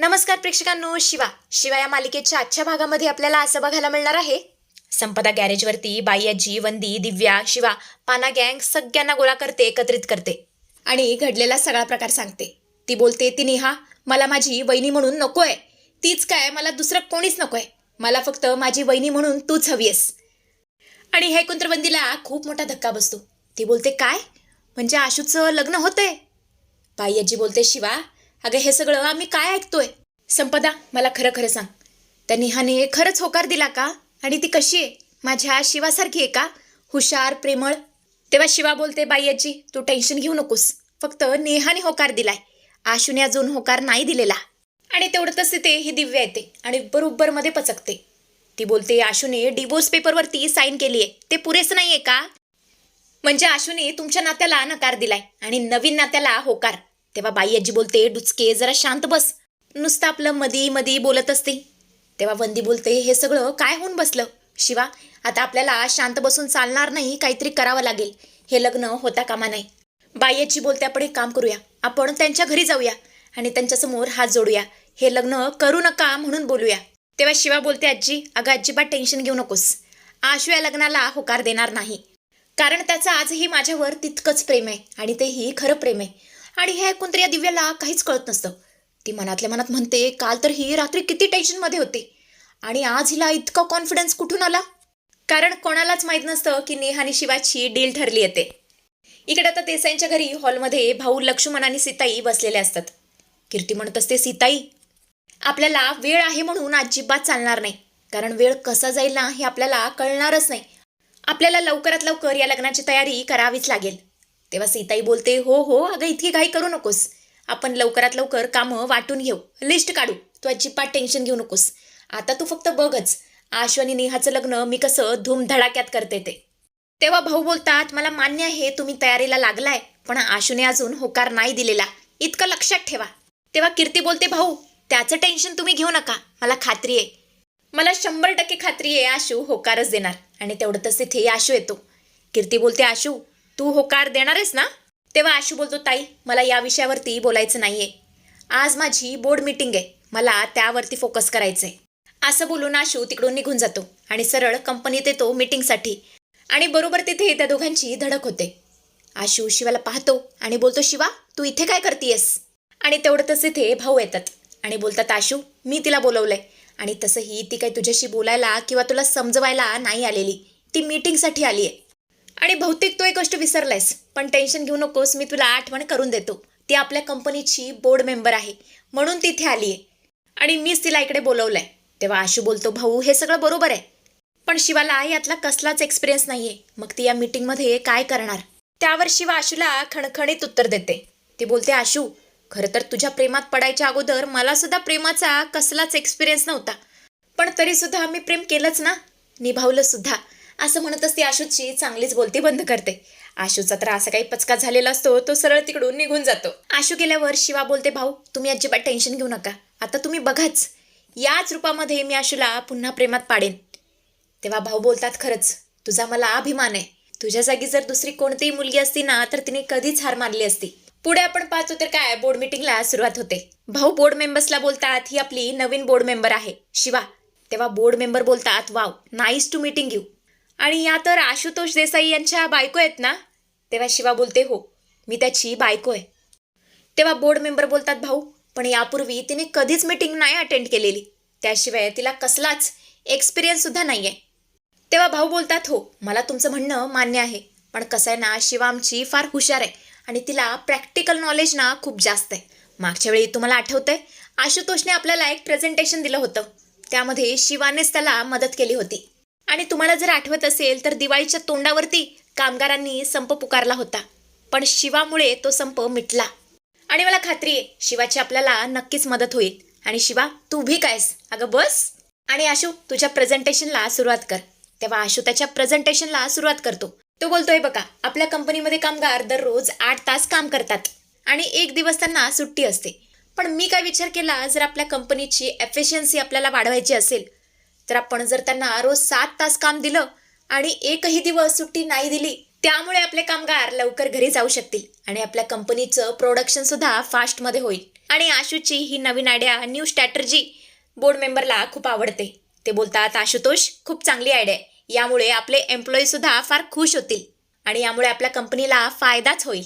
नमस्कार प्रेक्षकांनो शिवा. शिवा या मालिकेच्या आजच्या भागामध्ये आपल्याला असं बघायला मिळणार आहे. संपदा गॅरेजवरती बाईयाजी वंदी दिव्या शिवा पाना गँग सगळ्यांना गोळा करते एकत्रित करते. आणि घडलेला सगळा प्रकार सांगते. ती बोलते ती नेहा मला माझी वहिनी म्हणून नकोय. तीच काय मला दुसरं कोणीच नकोय. मला फक्त माझी वहिनी म्हणून तूच हवी आहेस. आणि हे कुंत्रवंदीला खूप मोठा धक्का बसतो. ती बोलते काय? म्हणजे आशूचं लग्न होतंय? बाई बोलते शिवा अगं हे सगळं आम्ही काय ऐकतोय? संपदा मला खरं खरं सांग. त्या नेहाने खरंच होकार दिला का? आणि ती कशी आहे? माझ्या शिवासारखी आहे का? हुशार प्रेमळ? तेव्हा शिवा बोलते बाई आजी तू टेन्शन घेऊ नकोस. फक्त नेहाने होकार दिलाय. आशूने अजून होकार नाही दिलेला. आणि तेवढं तसे ते ही दिव्या येते आणि बरोबर मध्ये पचकते. ती बोलते आशूने डिवोर्स पेपरवरती साईन केली आहे ते पुरेसं आहे का? म्हणजे आशूने तुमच्या नात्याला नकार दिलाय आणि नवीन नात्याला होकार. तेव्हा बाई आजी बोलते डुचके जरा शांत बस. नुसतं आपलं मधी मधी बोलत असते. तेव्हा वंदी बोलते हे सगळं काय होऊन बसलं? शिवा आता आपल्याला शांत बसून चालणार नाही काहीतरी करावं लागेल. हे लग्न होता कामा नाही. बाई आजी बोलते आपण एक काम करूया. आपण त्यांच्या घरी जाऊया आणि त्यांच्यासमोर हात जोडूया. हे लग्न करू नका म्हणून बोलूया. तेव्हा शिवा बोलते आजी अगं अजिबात टेन्शन घेऊ नकोस. आशू या लग्नाला होकार देणार नाही. कारण त्याचं आजही माझ्यावर तितकंच प्रेम आहे आणि तेही खरं प्रेम आहे. आणि हे ऐकून तर या दिव्याला काहीच कळत नसतं. ती मनातल्या मनात म्हणते काल तर ही रात्री किती टेन्शनमध्ये होती. आणि आज हिला इतका कॉन्फिडन्स कुठून आला? कारण कोणालाच माहीत नसतं की नेहानी शिवाची डील ठरली येते. इकडे आता देसाईंच्या घरी हॉलमध्ये भाऊ लक्ष्मण आणि सीताई बसलेले असतात. कीर्ती म्हणत असते सीताई आपल्याला वेळ आहे म्हणून अजिबात चालणार नाही. कारण वेळ कसा जाईल ना हे आपल्याला कळणारच नाही. आपल्याला लवकरात लवकर या लग्नाची तयारी करावीच लागेल. तेव्हा सीताई बोलते हो हो अगं इतकी घाई करू नकोस. आपण लवकरात लवकर कामं वाटून घेऊ. लिस्ट काढू. तू अजिबात टेन्शन घेऊ नकोस. आता तू फक्त बघच. आशू आणि नेहाचं लग्न मी कसं धूमधडाक्यात करते ते. तेव्हा भाऊ बोलतात मला मान्य आहे तुम्ही तयारीला लागलाय पण आशूने अजून होकार नाही दिलेला. इतकं लक्षात ठेवा. तेव्हा कीर्ती बोलते भाऊ त्याचं टेन्शन तुम्ही घेऊ नका. मला खात्री आहे. मला शंभर टक्के खात्री आहे आशू होकारच देणार. आणि तेवढं तसे तिथे आशू येतो. कीर्ती बोलते आशू तू होकार देणार आहेस ना? तेव्हा आशू बोलतो ताई मला या विषयावरती बोलायचं नाहीये. आज माझी बोर्ड मीटिंग आहे. मला त्यावरती फोकस करायचं आहे असं बोलून आशू तिकडून निघून जातो आणि सरळ कंपनीत येतो मीटिंगसाठी आणि बरोबर तिथे त्या दोघांची धडक होते. आशू शिवाला पाहतो आणि बोलतो शिवा तू इथे काय करतीयस? आणि तेवढं इथे भाऊ येतात. आणि बोलतात आशू मी तिला बोलवलंय. आणि तसंही ती काही तुझ्याशी बोलायला किंवा तुला समजवायला नाही आलेली. ती मीटिंगसाठी आली आहे आणि भौतिक तो एक गोष्ट विसरलायस. पण टेन्शन घेऊ नकोस मी तुला आठवण करून देतो. ती आपल्या कंपनीची बोर्ड मेंबर आहे. म्हणून तिथे आली आहे आणि मीच तिला इकडे बोलवलंय. तेव्हा आशू बोलतो भाऊ हे सगळं बरोबर आहे. पण शिवाला यातला कसलाच एक्सपिरियन्स नाहीये. मग ती या मीटिंगमध्ये काय करणार? त्यावर शिवा आशूला खणखणीत उत्तर देते. ती बोलते आशू खरं तर तुझ्या प्रेमात पडायच्या अगोदर मला सुद्धा प्रेमाचा कसलाच एक्सपिरियन्स नव्हता. पण तरी सुद्धा मी प्रेम केलंच ना? निभावलं सुद्धा. असं म्हणतच ती आशूची चांगलीच बोलती बंद करते. आशूचा तर असा काही पचका झालेला असतो तो सरळ तिकडून निघून जातो. आशू गेल्यावर शिवा बोलते भाऊ तुम्ही अजिबात टेन्शन घेऊ नका. आता तुम्ही बघाच. याच रूपामध्ये मी आशूला पुन्हा प्रेमात पाडेन. तेव्हा भाऊ बोलतात खरंच तुझा मला अभिमान आहे. तुझ्या जागी जर दुसरी कोणतीही मुलगी असती ना तर तिने कधीच हार मानली असती. पुढे आपण पाहतो तर काय बोर्ड मीटिंगला सुरुवात होते. भाऊ बोर्ड मेंबर्सला बोलतात ही आपली नवीन बोर्ड मेंबर आहे शिवा. तेव्हा बोर्ड मेंबर बोलतात wow nice to meeting you आणि या तर आशुतोष देसाई यांच्या बायको आहेत ना? तेव्हा शिवा बोलते हो मी त्याची बायको आहे. तेव्हा बोर्ड मेंबर बोलतात भाऊ पण यापूर्वी तिने कधीच मीटिंग नाही अटेंड केलेली. त्याशिवाय तिला कसलाच एक्सपिरियन्ससुद्धा नाही आहे तेव्हा भाऊ बोलतात हो मला तुमचं म्हणणं मान्य आहे पण कसं आहे ना शिवा आमची फार हुशार आहे आणि तिला प्रॅक्टिकल नॉलेज ना खूप जास्त आहे. मागच्या वेळी तुम्हाला आठवतंय आशुतोषने आपल्याला एक प्रेझेंटेशन दिलं होतं. त्यामध्ये शिवानेच त्याला मदत केली होती. आणि तुम्हाला जर आठवत असेल तर दिवाळीच्या तोंडावरती कामगारांनी संप पुकारला होता. पण शिवामुळे तो संप मिटला. आणि मला खात्री आहे शिवाची आपल्याला नक्कीच मदत होईल. आणि शिवा तू उभी कायस? अगं बस. आणि आशू तुझ्या प्रेझेंटेशनला सुरुवात कर. तेव्हा आशू त्याच्या प्रेझेंटेशनला सुरुवात करतो. तो बोलतोय बघा आपल्या कंपनीमध्ये कामगार दररोज आठ तास काम करतात. आणि एक दिवस त्यांना सुट्टी असते. पण मी काय विचार केला जर आपल्या कंपनीची एफिशियन्सी आपल्याला वाढवायची असेल तर आपण जर त्यांना रोज सात तास काम दिलं आणि एकही दिवस सुट्टी नाही दिली त्यामुळे आपले कामगार लवकर घरी जाऊ शकतील आणि आपल्या कंपनीचं प्रोडक्शन सुद्धा फास्टमध्ये होईल. आणि आशूची ही नवीन आयडिया न्यू स्ट्रॅटर्जी बोर्ड मेंबरला खूप आवडते. ते बोलतात आशुतोष खूप चांगली आयडिया आहे. यामुळे आपले एम्प्लॉईसुद्धा फार खुश होतील आणि यामुळे आपल्या कंपनीला फायदाच होईल.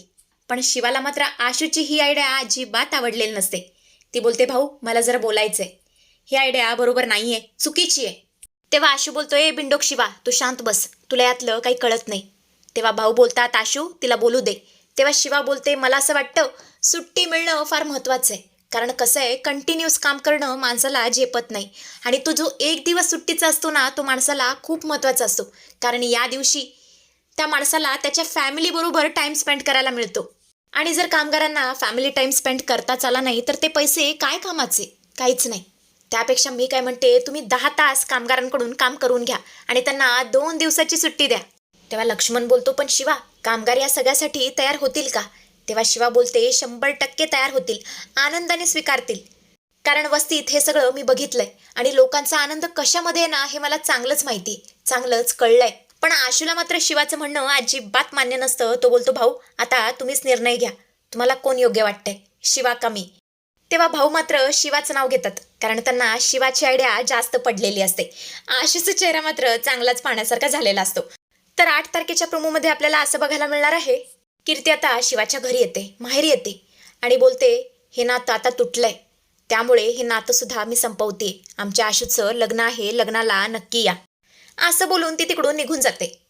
पण शिवाला मात्र आशूची ही आयडिया अजिबात आवडलेली नसते. ती बोलते भाऊ मला जरा बोलायचंय. ही आयडिया बरोबर नाहीये चुकीची आहे. तेव्हा आशू बोलतोय बिंडोक शिवा तू शांत बस. तुला यातलं काही कळत नाही. तेव्हा भाऊ बोलतात आशू तिला बोलू दे. तेव्हा शिवा बोलते मला असं वाटतं सुट्टी मिळणं फार महत्त्वाचं आहे. कारण कसं आहे कंटिन्युअस काम करणं माणसाला झेपत नाही. आणि तो जो एक दिवस सुट्टीचा असतो ना तो माणसाला खूप महत्त्वाचा असतो. कारण या दिवशी त्या माणसाला त्याच्या फॅमिलीबरोबर टाईम स्पेंड करायला मिळतो. आणि जर कामगारांना फॅमिली टाईम स्पेंड करताच आला नाही तर ते पैसे काय कामाचे? काहीच नाही. त्यापेक्षा मी काय म्हणते तुम्ही दहा तास कामगारांकडून काम करून घ्या आणि त्यांना दोन दिवसाची सुट्टी द्या. तेव्हा लक्ष्मण बोलतो पण शिवा कामगार या सगळ्यासाठी तयार होतील का? तेव्हा शिवा बोलते शंभर टक्के तयार होतील आनंदाने स्वीकारतील. कारण वस्तीत हे सगळं मी बघितलंय आणि लोकांचा आनंद कशामध्ये आहे ना हे मला चांगलंच माहिती आहे चांगलंच कळलंय. पण आशूला मात्र शिवाचं म्हणणं अजिबात मान्य नसतं. तो बोलतो भाऊ आता तुम्हीच निर्णय घ्या. तुम्हाला कोण योग्य वाटतंय? शिवा कमी. तेव्हा भाऊ मात्र शिवाचं नाव घेतात. कारण त्यांना शिवाची आयडिया जास्त पडलेली असते. आशूचा चेहरा मात्र चांगलाच पाहण्यासारखा झालेला असतो. तर आठ तारखेच्या प्रोमोमध्ये आपल्याला असं बघायला मिळणार आहे कीर्ती आता शिवाच्या घरी येते माहेरी येते. आणि बोलते हे नातं आता तुटलंय. त्यामुळे हे नातं सुद्धा मी संपवते. आमच्या आशूचं लग्न आहे लग्नाला नक्की या. असं बोलून ती तिकडून निघून जाते.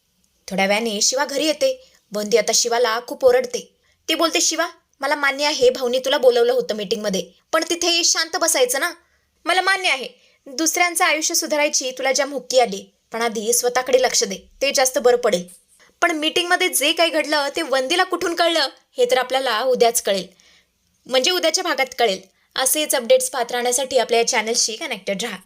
थोड्या वेळाने शिवा घरी येते. वंदी आता शिवाला खूप ओरडते. ती बोलते शिवा मला मान्य आहे भाऊनी तुला बोलवलं होतं मीटिंगमध्ये पण तिथे शांत बसायचं ना? मला मान्य आहे. दुसऱ्यांचं आयुष्य सुधारायची तुला ज्या मुक्की आली पण आधी स्वतःकडे लक्ष दे. ते जास्त बरं पडेल. पण मीटिंगमध्ये जे काही घडलं ते वंदीला कुठून कळलं हे तर आपल्याला उद्याच कळेल. म्हणजे उद्याच्या भागात कळेल. असेच अपडेट्स पाहत राहण्यासाठी आपल्या या चॅनलशी कनेक्टेड राहा.